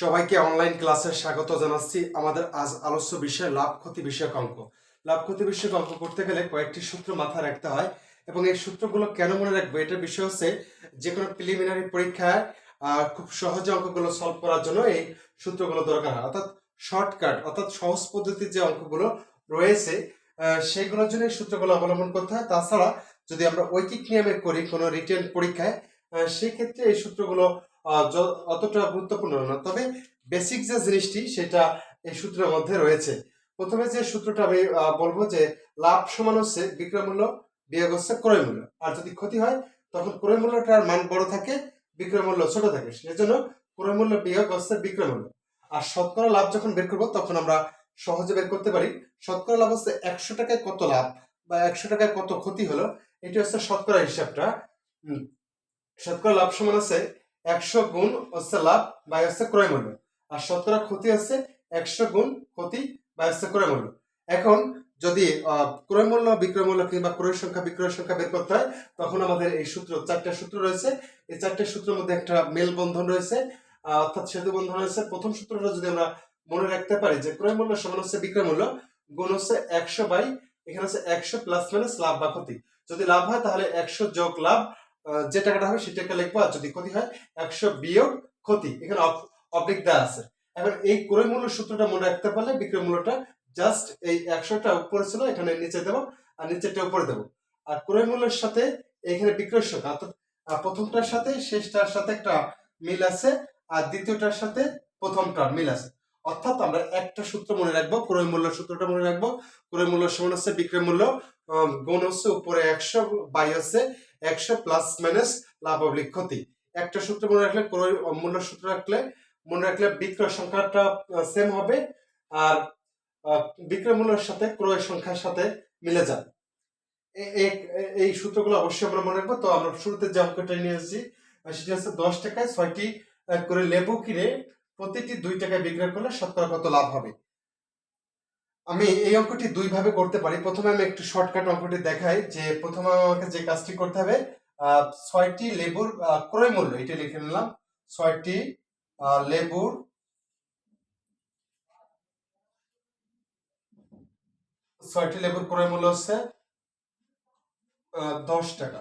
সবাইকে অনলাইন ক্লাসে স্বাগত জানাচ্ছি। আমাদের আজ আলোচ্য বিষয় লাভ ক্ষতি বিষয়ক অঙ্ক। লাভ ক্ষতি বিষয়ক অঙ্ক করতে গেলে কয়েকটি সূত্র মাথায় রাখতে হয় এবং এই সূত্রগুলো কেন মনে রাখব এটার বিষয় হচ্ছে যে কোনো প্রিলিমিনারি পরীক্ষায় খুব সহজে অঙ্কগুলো সলভ করার জন্য এই সূত্রগুলো দরকার হয়। অর্থাৎ শর্টকাট অর্থাৎ সহজ পদ্ধতির যে অঙ্কগুলো রয়েছে আহ, সেগুলোর জন্য এই সূত্রগুলো অবলম্বন করতে হয়। তাছাড়া যদি আমরা ঐকিক নিয়মে করি কোনো রিটেন পরীক্ষায় সেক্ষেত্রে এই সূত্রগুলো অতটা গুরুত্বপূর্ণ না। তবে বেসিক যে জিনিসটি, সেটা এই সূত্রের মধ্যে রয়েছে। প্রথমে যে সূত্রটা আমি বলব যে লাভ সমান হচ্ছে বিক্রয় মূল্য, বিয়োগ হচ্ছে ক্রয় মূল্য। আর যদি ক্ষতি হয়, তখন ক্রয় মূল্যটার মান বড় থাকে, বিক্রয় মূল্য ছোট থাকে। সেজন্য ক্রয় মূল্য বিয়োগ হচ্ছে বিক্রয় মূল্য। আর শতকরা লাভ যখন বের করব, তখন আমরা সহজে বের করতে পারি, শতকরা লাভ হচ্ছে একশো টাকায় কত লাভ বা একশো টাকায় কত ক্ষতি হলো, এটি হচ্ছে শতকরা হিসাবটা। শতকরা লাভ সমান হচ্ছে একশো গুণ হচ্ছে লাভ বা হচ্ছে ক্রয় মূল্য। আর শতকরা ক্ষতি হচ্ছে একশো গুণ ক্ষতি বা হচ্ছে ক্রয় মূল্য। এখন যদি ক্রয় মূল্য, বিক্রয় মূল্য কিংবা ক্রয় সংখ্যা, বিক্রয় সংখ্যা বের করতে হয়, তখন আমাদের এই সূত্র, চারটা সূত্র রয়েছে। এই চারটে সূত্রের মধ্যে একটা মেল বন্ধন রয়েছে অর্থাৎ সেতু বন্ধন রয়েছে। প্রথম সূত্রটা যদি আমরা মনে রাখতে পারি যে ক্রয় মূল্য সমান হচ্ছে বিক্রয় মূল্য, গুণ হচ্ছে একশো বাই, এখানে হচ্ছে একশো প্লাস মাইনাস লাভ বা ক্ষতি। যদি লাভ হয় তাহলে একশো যোগ লাভ যে টাকাটা হবে সেটাকে লিখব আর যদি ক্ষতি হয়, একশো বিয়োগ ক্ষতি। এখানে অবলিক দেওয়া আছে। এখন এই ক্রয় মূল্য সূত্রটা মনে রাখতে পারলে বিক্রয় মূল্যটা জাস্ট এই একশোটা উপরে ছিল, এখানে নিচে দেবো, আর নিচেরটা উপরে দেবো। আর ক্রয় মূল্যের সাথে এখানে বিক্রয় সংখ্যা অর্থাৎ প্রথমটার সাথে, শেষটার সাথে একটা মিল আছে, আর দ্বিতীয়টার সাথে প্রথমটার মিল আছে। অর্থাৎ আমরা একটা সূত্র মনে রাখব, ক্রয় মূল্য সূত্রটা মনে রাখব। ক্রয় মূল্য সমান হচ্ছে বিক্রয় মূল্য গুণ হচ্ছে উপরে একশো, বাই হচ্ছে একশো প্লাস মাইনাস লাভ অবলিক ক্ষতি। একটা সূত্র মনে রাখলে, ক্রয় মূল্য সূত্র রাখলে, মনে রাখলে বিক্রয় সংখ্যাটা সেম হবে আর বিক্রয় মূল্যের সাথে ক্রয় সংখ্যার সাথে মিলে যাবে। এই সূত্রগুলো অবশ্যই আমরা মনে রাখব। তো আমরা শুরুতে যে অঙ্কটা নিয়ে এসেছি, সেটি হচ্ছে দশ টাকায় ছয়টি করে লেবু কিনে প্রতিটি দুই টাকায় বিক্রয় করলে শতকরা কত লাভ হবে? আমি এই অঙ্কটি দুই ভাবে করতে পারি। প্রথমে আমি একটু শর্টকাট অঙ্কটি দেখাই যে প্রথমে আমাকে যে কাজটি করতে হবে ছয়টি লেবুর ক্রয় মূল্য, এটা লিখে নিলাম। ছয়টি লেবুর ছয়টি লেবুর ক্রয় মূল্য হচ্ছে দশ টাকা।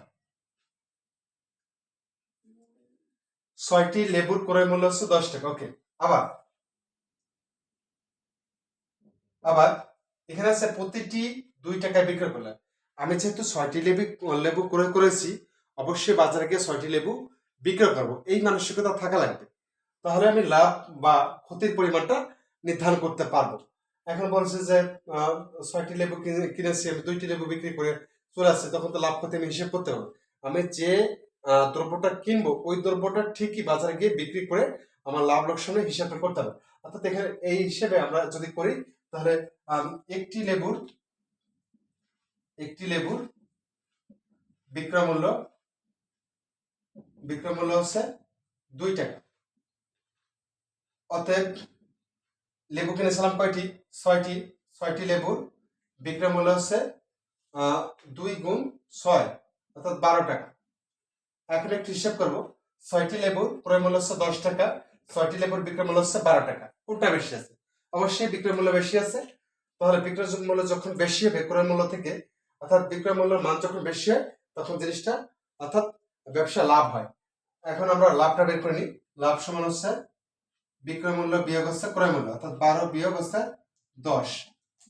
ছয়টি লেবুর ক্রয় মূল্য হচ্ছে দশ টাকা, ওকে। আবার। আবার, এখানে আছে প্রতিটি দুই টাকায় বিক্রয় করলাম আমি যেহেতু ছয়টি লেবু লেবু ক্রয় করেছি, অবশ্যই বাজারে গিয়ে ছয়টি লেবু বিক্রয় করব। এই মানসিকতা থাকা লাগবে। তাহলে আমি লাভ বা ক্ষতির পরিমাণটা নির্ধারণ করতে পারব। এখন বলছে যে ছয়টি লেবু কিনেছি, আমি দুইটি লেবু বিক্রি করে চলে আসছে, তখন তো লাভ ক্ষতি আমি হিসেব করতে হবে আমি যে দ্রব্যটা কিনবো, ওই দ্রব্যটা ঠিকই বাজারে গিয়ে বিক্রি করে আমার লাভ লোকসানের হিসাবটা করতে হবে। অর্থাৎ এখানে এই হিসেবে আমরা যদি করি, তাহলে একটি লেবুর একটি লেবুর বিক্রয় মূল্য হচ্ছে দুই টাকা। অতএব, লেবু কিনেছিলাম কয়টি? ছয়টি। ছয়টি লেবুর বিক্রয় মূল্য হচ্ছে দুই গুণ ছয়, অর্থাৎ বারো টাকা। এখন একটু হিসাব করব। ছয়টি লেবুর ক্রয় মূল্য হচ্ছে দশ টাকা, ছয়টি লেবুর বিক্রয় মূল্য হচ্ছে বারো টাকা। কোনটা বেশি আছে? অবশ্যই বিক্রয় মূল্য বেশি আছে। তাহলে বিক্রয় মূল্য যখন বেশি হবে, ক্রয় মূল্য থেকে, অর্থাৎ বিক্রয় মূল্যের মান যখন বেশি হয়, তখন জিনিসটা, অর্থাৎ ব্যবসা লাভ হয়। এখন আমরা লাভটা বের করে নিই। লাভ সমান হচ্ছে বিক্রয় মূল্য বিয়োগ হচ্ছে ক্রয় মূল্য, অর্থাৎ বারো বিয়োগ হচ্ছে দশ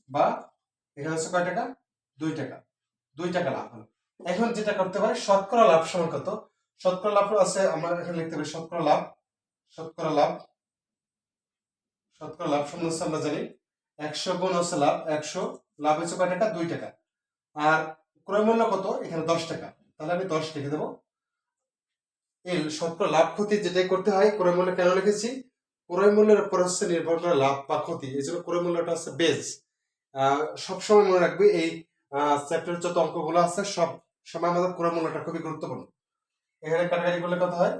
বা এখানে হচ্ছে কয় টাকা? দুই টাকা। দুই টাকা লাভ হলো। এখন যেটা করতে পারে, শতকরা লাভ সমান কত? শতকরা লাভ আছে, আমরা এখানে লিখতে পারি শতকরা লাভ শতকরা লাভ শতকরা লাভ সমান আমরা জানি, একশো গুণ হচ্ছে লাভ, একশো, লাভ হচ্ছে কয় টাকা? দুই টাকা। আর ক্রয় মূল্য কত? এখানে দশ টাকা। তাহলে আমি দশ লিখে দেবো। এই শতকরা লাভ ক্ষতি যেটাই করতে হয়, ক্রয় মূল্য কেন লিখেছি? ক্রয় মূল্যের উপর হচ্ছে নির্ভর করে লাভ বা ক্ষতি। এই জন্য ক্রয় মূল্যটা হচ্ছে বেজ সবসময় মনে রাখবে এই চ্যাপ্টারের যত অঙ্কগুলো আছে, সব সময় আমাদের ক্রয় মূল্যটা খুবই গুরুত্বপূর্ণ। এখানে কাটাকাটি করলে কত হয়?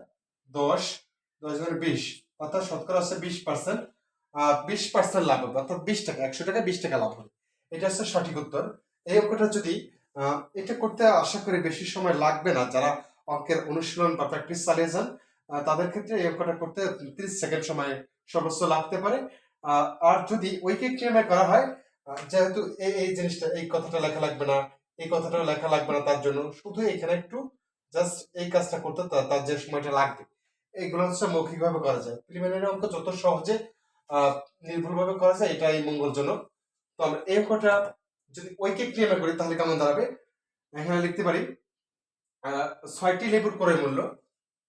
দশ দশ মানে বিশ। অর্থাৎ শতকরা হচ্ছে বিশ পার্সেন্ট বিশ পার্সেন্ট লাভ হবে, অর্থাৎ বিশ টাকা, একশো টাকা, বিশ টাকা লাভ হবে। এটা হচ্ছে সঠিক উত্তর। এই অঙ্কটা যদি এটা করতে আশা করি বেশি সময় লাগবে না, যারা অঙ্কের অনুশীলন বা প্র্যাকটিস চালিয়ে যান তাদের ক্ষেত্রে এই অঙ্কটা করতে তিরিশ সেকেন্ড সময় সর্বোচ্চ লাগতে পারে। আর যদি ঐকিক নিয়মে করা হয় যেহেতু এই এই জিনিসটা, এই কথাটা লেখা লাগবে না, এই কথাটা লেখা লাগবে না তার জন্য, শুধু এখানে একটু জাস্ট এই কাজটা করতে তার যে সময়টা লাগবে। এইগুলো হচ্ছে মৌখিকভাবে করা যায়। প্রিলিমিনারি অঙ্ক যত সহজে নির্ভুলভাবে করা যায়, এটাই মঙ্গলজনক। তো আমরা এই অঙ্কটা যদি ঐকিক নিয়মে করি, তাহলে কেমন দাঁড়াবে? এখানে লিখতে পারি ছয়টি লেবুর ক্রয় মূল্য।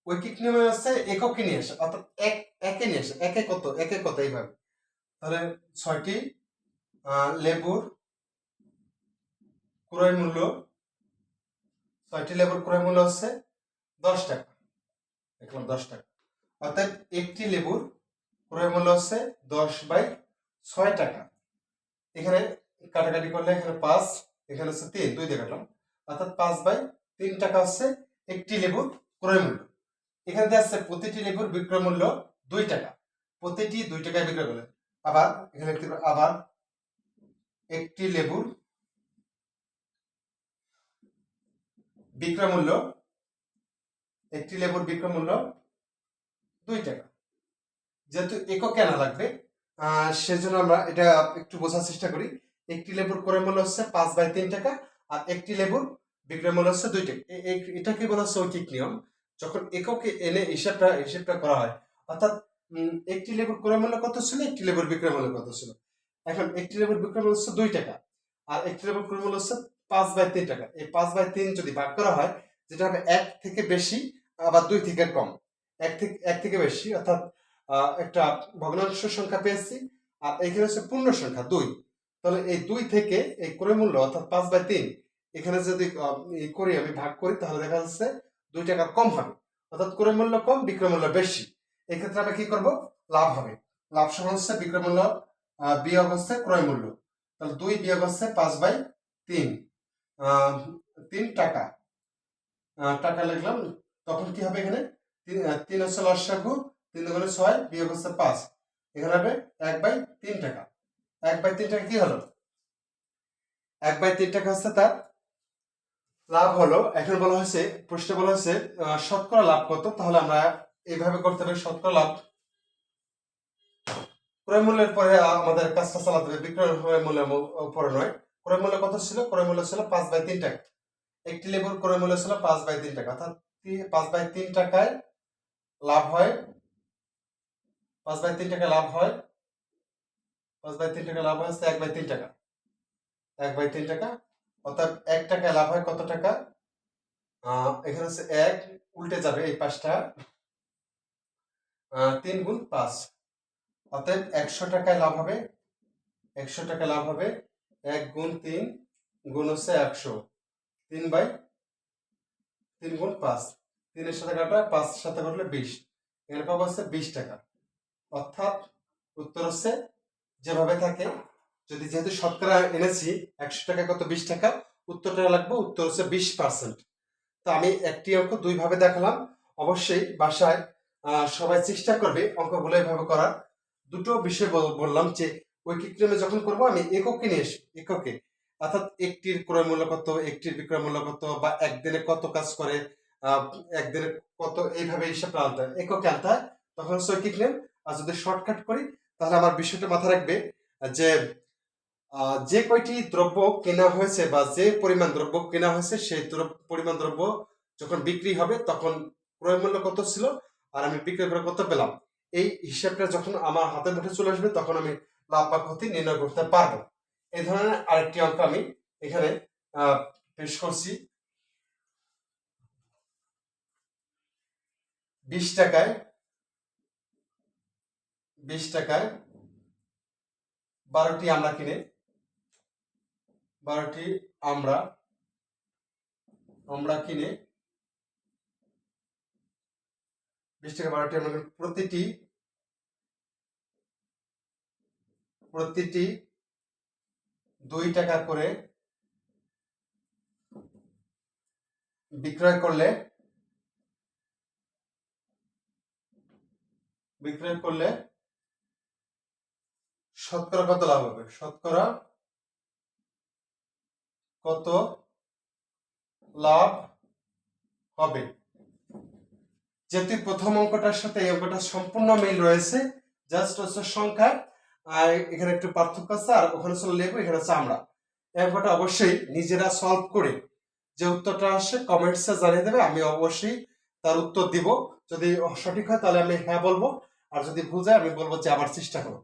ঐকিক নিয়মে হচ্ছে এককে নিয়ে আসে, অর্থাৎ এক, একে নিয়ে আসে, একে কত একে কত, এইভাবে। তাহলে ছয়টি লেবুর ক্রয় মূল্য ছয়টি লেবুর ক্রয় মূল্য হচ্ছে দশ টাকা। দেখলাম দশ টাকা। অর্থাৎ একটি লেবুর ক্রয় মূল্য হচ্ছে দশ বাই ছয় টাকা। এখানে কাটাকাটি করলে এখানে পাঁচ, এখানে হচ্ছে তিন, দুই দিয়ে অর্থাৎ পাঁচ বাই তিন টাকা হচ্ছে একটি লেবুর ক্রয় মূল্য। এখানে দেওয়া প্রতিটি লেবুর বিক্রয় মূল্য দুই টাকা। প্রতিটি দুই টাকায় বিক্রয় করলেন আবার এখানে আবার একটি লেবুর বিক্রয় মূল্য একটি লেবুর বিক্রয় মূল্য দুই টাকা। যেহেতু একক কেনা লাগবে সেজন্য আমরা এটা একটু বোঝার চেষ্টা করি। একটি লেবুর ক্রয় মূল্য হচ্ছে পাঁচ বাই তিন টাকা আর একটি লেবুর বিক্রয় মূল্য হচ্ছে দুই টাকা। এটাকে বলা হচ্ছে ঐকিক নিয়ম। যখন এককে এনে হিসাবটা হিসাবটা করা হয়, অর্থাৎ একটি লেবুর ক্রয় মূল্য কত ছিল? একটি লেবুর বিক্রয় মূল্য কত ছিল? এখন একটি লেবুর বিক্রয় মূল্য হচ্ছে দুই টাকা আর একটি লেবুর ক্রয় মূল্য হচ্ছে পাঁচ বাই তিন টাকা। এই পাঁচ বাই তিন যদি ভাগ করা হয়, যেটা হবে এক থেকে বেশি, আবার দুই থেকে কম। এক থেকে এক থেকে বেশি, অর্থাৎ একটা ভগ্নাংশ সংখ্যা পেয়েছি, আর এখানে হচ্ছে পূর্ণ সংখ্যা, দুই। তাহলে এই দুই থেকে এই ক্রয় মূল্য অর্থাৎ পাঁচ বাই তিন, এখানে যদি করি, আমি ভাগ করি, তাহলে দেখা যাচ্ছে দুই টাকা কম হবে। অর্থাৎ ক্রয় মূল্য কম বিক্রয় মূল্য বেশি। এক্ষেত্রে আমরা কি করব? লাভ হবে। লাভ সমান হচ্ছে বিক্রয় মূল্য বিয়োগ হচ্ছে ক্রয় মূল্য তাহলে দুই বিয়োগ হচ্ছে পাঁচ বাই তিন। তিন টাকা। টাকা লিখলাম, তখন কি হবে এখানে? তিন হচ্ছে লসাগু তিন দুগুণে ছয়, বিয়োগ হচ্ছে পাঁচ। এখানে হবে এক বাই তিন টাকা। এক বাই তিন টাকা কি হলো? এক বাই তিন টাকা হচ্ছে তার লাভ হলো। এখন বলা হয়েছে, প্রশ্নে বলা হয়েছে শতকরা লাভ কত? তাহলে আমরা এইভাবে করতে পারি, শতকরা লাভ। ক্রয় মূল্যের পরে আমাদের কাজটা চালাতে হবে। বিক্রয় মূল্যের উপরে নয়। ক্রয় মূল্য কত ছিল? ক্রয় মূল্য ছিল পাঁচ বাই তিন টাকা। একটি লেবুর ক্রয় মূল্য ছিল পাঁচ বাই তিন টাকা। অর্থাৎ পাঁচ বাই তিন টাকায় লাভ হয়, পাঁচ বাই তিন টাকা লাভ হয়, পাঁচ বাই তিন টাকা লাভ হয় এক বাই তিন টাকা। এক বাই তিন টাকা, অর্থাৎ এক টাকায় লাভ হয় কত টাকা? এখানে হচ্ছে এক, উল্টে যাবে এই পাঁচটা। তিন গুণ পাঁচ। অতএব একশো টাকায় লাভ হবে, একশো টাকা লাভ হবে এক গুণ তিন গুণ হচ্ছে একশো। তিন বাই তিন গুণ পাঁচ। তিনের সাথে কাটা পাঁচ সাথে কাটলে বিশ। এখানে পাবো হচ্ছে বিশ টাকা। অর্থাৎ উত্তর হচ্ছে যেভাবে থাকে, যদি যেহেতু শতকরা এনেছি, একশো টাকা কত বিশ টাকা? উত্তরটা লাগবে, উত্তর হচ্ছে বিশ পার্সেন্ট। তো আমি একটি অঙ্ক দুই ভাবে দেখালাম। অবশ্যই বাসায় সবাই চেষ্টা করবে অঙ্কগুলো এভাবে করার। দুটো বিষয় বল- বললাম যে ঐকিক ক্রমে যখন করব, আমি এককে নিয়ে এককে। অর্থাৎ একটির ক্রয় মূল্য কত, একটির বিক্রয় মূল্য কত, বা একদিনে কত কাজ করে একদিনে কত, এইভাবে হিসাবটা আনতে হয়, এককে আনতে হয়। তখন ঐকিক নেম আর যদি শর্টকাট করি, তাহলে আমার বিষয়টা মাথায় রাখবে যে যে কয়টি দ্রব্য কেনা হয়েছে বা যে পরিমাণ দ্রব্য কেনা হয়েছে, সেই পরিমাণ দ্রব্য যখন বিক্রি হবে, তখন ক্রয় মূল্য কত ছিল? আর আমি বিক্রয় করে কত পেলাম? এই হিসাবটা যখন আমার হাতের মুঠে চলে আসবে, তখন আমি লাভ বা ক্ষতি নির্ণয় করতে পারব। এই ধরনের আরেকটি অঙ্ক আমি এখানে পেশ করছি। বিশ টাকায় বিশ টাকায় বারোটি আমরা কিনে, বারোটি আমরা আমরা কিনে বিশ টাকা বারোটি আমরা প্রতিটি প্রতিটি দুই টাকা করে বিক্রয় করলে বিক্রয় করলে শতকরা কত লাভ হবে? শতকরা কত লাভ হবে? যেহেতু প্রথম অঙ্কটার সাথে এই অঙ্কটা সম্পূর্ণ মিল রয়েছে, জাস্ট হচ্ছে সংখ্যা আর এখানে একটু পার্থক্য আছে, আর ওখানে ছিল লেবু এখানে হচ্ছে আমরা। অঙ্কটা অবশ্যই নিজেরা সলভ করে যে উত্তরটা আসে কমেন্টসে জানিয়ে দেবে, আমি অবশ্যই তার উত্তর দিব। যদি সঠিক হয় তাহলে আমি হ্যাঁ বলব, আর যদি ভুল যায় আমি বলব যে আবার চেষ্টা করো।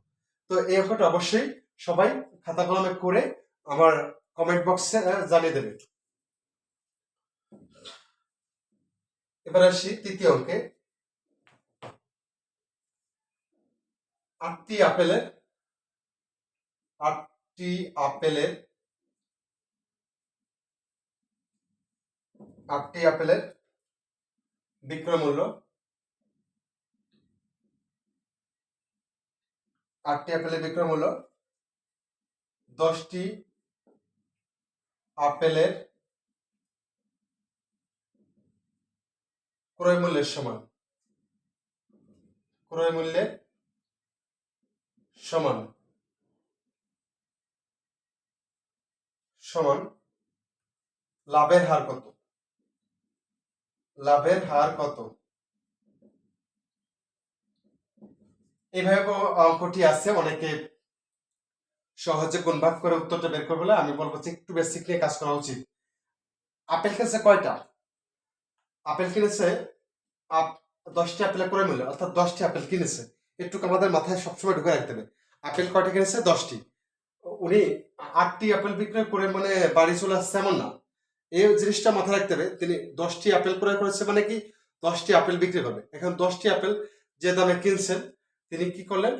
তো এই অঙ্কটা অবশ্যই সবাই খাতা কলমে করে আমার কমেন্ট বক্সে জানিয়ে দেবে। এবার আসি তৃতীয় অঙ্কে। আটটি আপেলের আটটি আপেলের আটটি আপেলের বিক্রয় মূল্য। আটটি আপেলের বিক্রয় মূল্য। দশটি আপেলের ক্রয় মূল্যের সমান। ক্রয় মূল্যের সমান। সমান লাভের হার কত? লাভের হার কত? এইভাবে অঙ্কটি আছে, অনেকে সহজে গুণ ভাগ করে উত্তরটা বের করবে আমি বলব যে একটু বেসিক নিয়ে কাজ করা উচিত। আপেল কিনেছে কয়টা? আপেল কিনেছে দশটি আপেল করে মূল্য অর্থাৎ দশটি আপেল কিনেছে। একটু আমাদের মাথায় সবসময় ঢুকে রাখতে হবে। আপেল কয়টা কিনেছে? দশটি। উনি আটটি আপেল বিক্রয় করে মানে বাড়ি চলে আসছে এমন না। এই জিনিসটা মাথায় রাখতে হবে, তিনি দশটি আপেল ক্রয় করেছে মানে কি? দশটি আপেল বিক্রি করবে। এখন দশটি আপেল যে দামে কিনছেন, তিনি কি করলেন?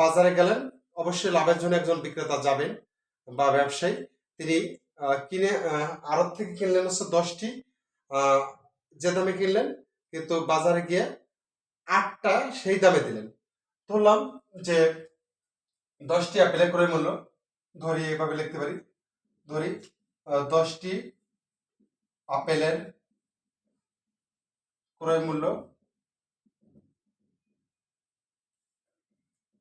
বাজারে গেলেন, অবশ্যই লাভের জন্য একজন বিক্রেতা যাবেন বা ব্যবসায়ী, তিনি কিনে আড়ত থেকে কিনলেন হচ্ছে দশটি যে দামে কিনলেন, কিন্তু বাজারে গিয়ে আটটা সেই দামে দিলেন। ধরলাম যে দশটি আপেলের ক্রয় মূল্য। ধরি এভাবে লিখতে পারি। ধরি দশটি আপেলের ক্রয় মূল্য।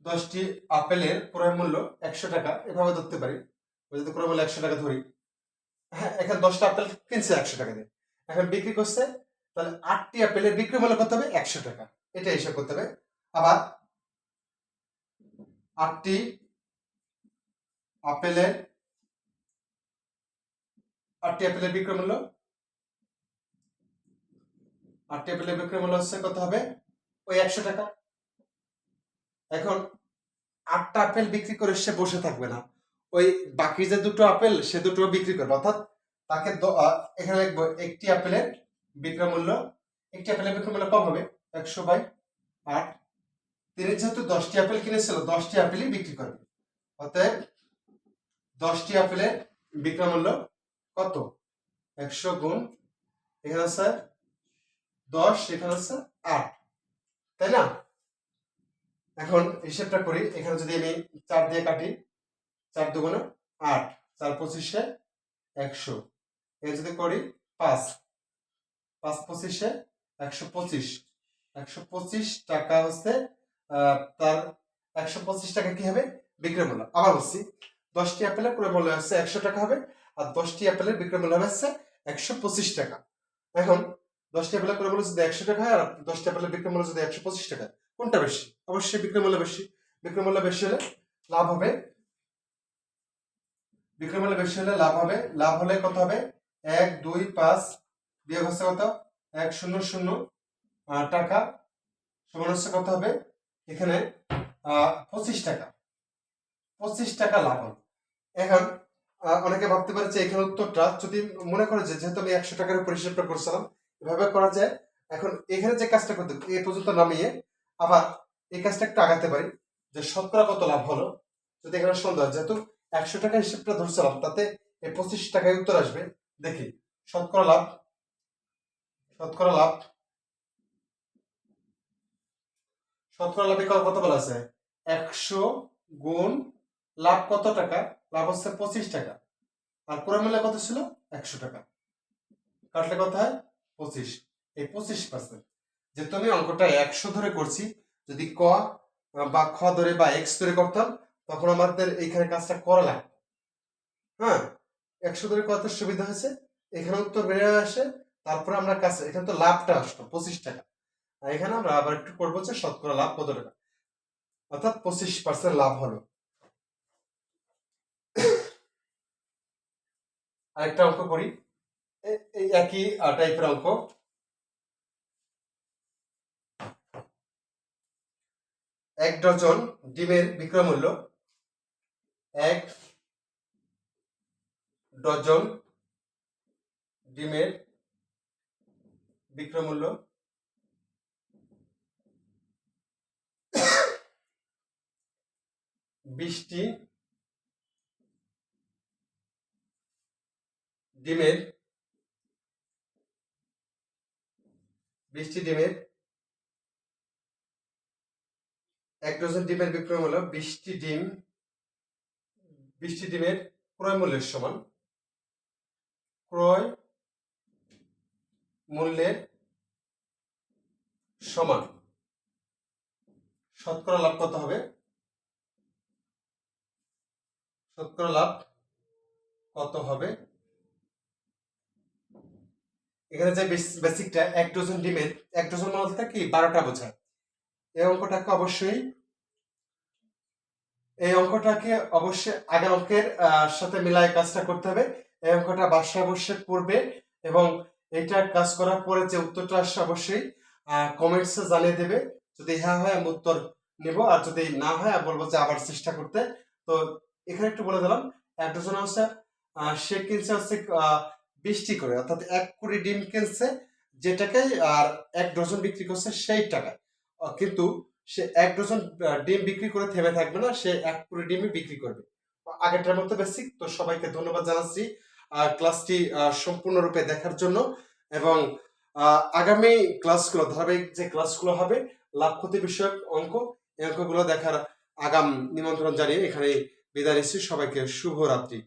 দশটি আপেলের ক্রয় মূল্য একশো টাকা। এভাবে ধরতে পারি। যদি ক্রয় মূল্য একশো টাকা ধরি হ্যাঁ এখানে দশটা আপেল কিনছে একশো টাকা দিয়ে। এখন বিক্রি করছে, তাহলে আটটি আপেলের বিক্রি মূল্য কত হবে? একশো টাকা। এটা হিসাব করতে হবে। আবার আটটি আপেলের আটটি আপেলের বিক্রয় মূল্য? আটটি আপেলের বিক্রয় মূল্য হচ্ছে কত হবে? ওই একশো টাকা। এখন আটটা আপেল বিক্রি করে সে বসে থাকবে না। ওই বাকি যে দুটো আপেল, সে দুটো বিক্রি করবে। অর্থাৎ তাকে এখানে লিখব, একটি আপেলের বিক্রয় মূল্য, একটি আপেলের বিক্রয় মূল্য কম হবে, একশো বাই আট। তিনি যেহেতু দশটি আপেল কিনেছিল, দশটি আপেলই বিক্রি করবে। অতএব দশটি আপেলের বিক্রয় মূল্য কত? একশো গুণ, এখানে আছে দশ, এখানে আছে আট। তাই না? এখন হিসেবটা করি, এখানে যদি আমি চার দিয়ে কাটি, চার দুগুণে আট, চার পঁচিশে একশো। এ যদি করি পাঁচ পাঁচ পঁচিশে একশো পঁচিশ। একশো পঁচিশ টাকা হচ্ছে তার একশো পঁচিশ টাকা কি হবে? বিক্রয় মূল্য। আবার বলছি, দশটি আপেলের ক্রয় মূল্য হচ্ছে একশো টাকা হবে, আর দশটি আপেলের বিক্রয় মূল্য হচ্ছে একশো পঁচিশ টাকা। এখন, দশটি আপেলের ক্রয় মূল্য যদি একশো টাকা হয়, আর দশটি আপেলের বিক্রয় মূল্য যদি একশো পঁচিশ টাকা কোনটা বেশি? অবশ্যই বিক্রয় মূল্য বেশি। বিক্রয় মূল্য বেশি হলে লাভ হবে, বিক্রয় মূল্য বেশি হলে লাভ হবে, লাভ হলে কত হবে? এক, দুই, পাঁচ, বিয়োগ হচ্ছে কত? এক, শূন্য শূন্য টাকা। সমান হচ্ছে কত হবে? এখানে পঁচিশ টাকা। পঁচিশ টাকা লাভ হবে। এখন অনেকে ভাবতে পারে যে এখানে উত্তরটা যদি মনে করে যে যেহেতু আমি একশো টাকার উপর হিসেবটা করছিলাম, এভাবে করা যায়। এখন এখানে যে কাজটা করতে এ পর্যন্ত নামিয়ে আবার এই কাজটা একটু আগাতে পারি, যে শতকরা কত লাভ হলো। যদি এখানে সন্দেহ যেহেতু একশো টাকা হিসেবটা ধরছিলাম, তাতে এই পঁচিশ টাকায় উত্তর আসবে। দেখি, শতকরা লাভ শতকরা লাভ শতকরা লাভে কত বলা আছে? একশো গুণ লাভ কত টাকা? লাভ হচ্ছে পঁচিশ টাকা। আর পুরো মূল্য কত ছিল? একশো টাকা। কাটলে কত হয়? পঁচিশ। এই পঁচিশ পার্সেন্ট যেহেতু আমি অঙ্কটা একশো ধরে করছি, যদি ক বা খ ধরে বা এক্স ধরে করতাম, তখন আমাদের এইখানে কাজটা করা লাগবে। হ্যাঁ? একশো ধরে কত সুবিধা হয়েছে। এখানে উত্তর বেড়ে আসে, তারপরে আমরা কাছে এখানে তো লাভটা আসলো পঁচিশ টাকা। এখানে আমরা আবার একটু করব যে শতকরা লাভ কত টাকা? অর্থাৎ পঁচিশ পার্সেন্ট লাভ হলো। আরেকটা অঙ্ক করি। এই একই টাইপের অঙ্ক। এক ডজন ডিমের বিক্রয় মূল্য। এক ডজন ডিমের বিক্রয় মূল্য। বিশটি ডিমের বিশটি ডিমের, এক ডজন ডিমের বিক্রয় মূল্য বিশটি ডিম বিশটি ডিমের ক্রয় মূল্যের সমান। ক্রয় মূল্যের সমান। শতকরা লাভ কত হবে? শতকরা লাভ কত হবে? এখানে যে বেসিকটা এক ডজন ডিমের এক ডজন বলতে কি বারোটা বোঝায়। এই অঙ্কটাকে অবশ্যই, এই অঙ্কটাকে অবশ্যই আগের অঙ্কের সাথে মিলায় কাজটা করতে হবে। এই অঙ্কটা বাসায় অবশ্যই পড়বে এবং এটা কাজ করার পরে যে উত্তরটা আসছে অবশ্যই কমেন্টসে জানিয়ে দেবে। যদি হ্যাঁ হয় আমি উত্তর নেব, আর যদি না হয় বলব যে আবার চেষ্টা করতে। তো এখানে একটু বলে দিলাম এক ডজন হচ্ছে সে কিনছে হচ্ছে বিশটি করে, অর্থাৎ এক কোটি ডিম কিনছে, যেটাকে, আর এক ডজন বিক্রি করছে সেই টাকায়। কিন্তু সে এক ডজন ডিম বিক্রি করে থেমে থাকবে না, সে এক কোটি ডিমই বিক্রি করবে। আগেরটার মতো বেসিক তো সবাইকে ধন্যবাদ জানাচ্ছি ক্লাসটি সম্পূর্ণরূপে দেখার জন্য এবং আগামী ক্লাসগুলো, ধারাবাহিক যে ক্লাসগুলো হবে, লাভ ক্ষতি বিষয়ক অঙ্ক, এই অঙ্কগুলো দেখার আগাম নিমন্ত্রণ জানিয়ে এখানে বিদায় নিচ্ছি। সবাইকে শুভরাত্রি।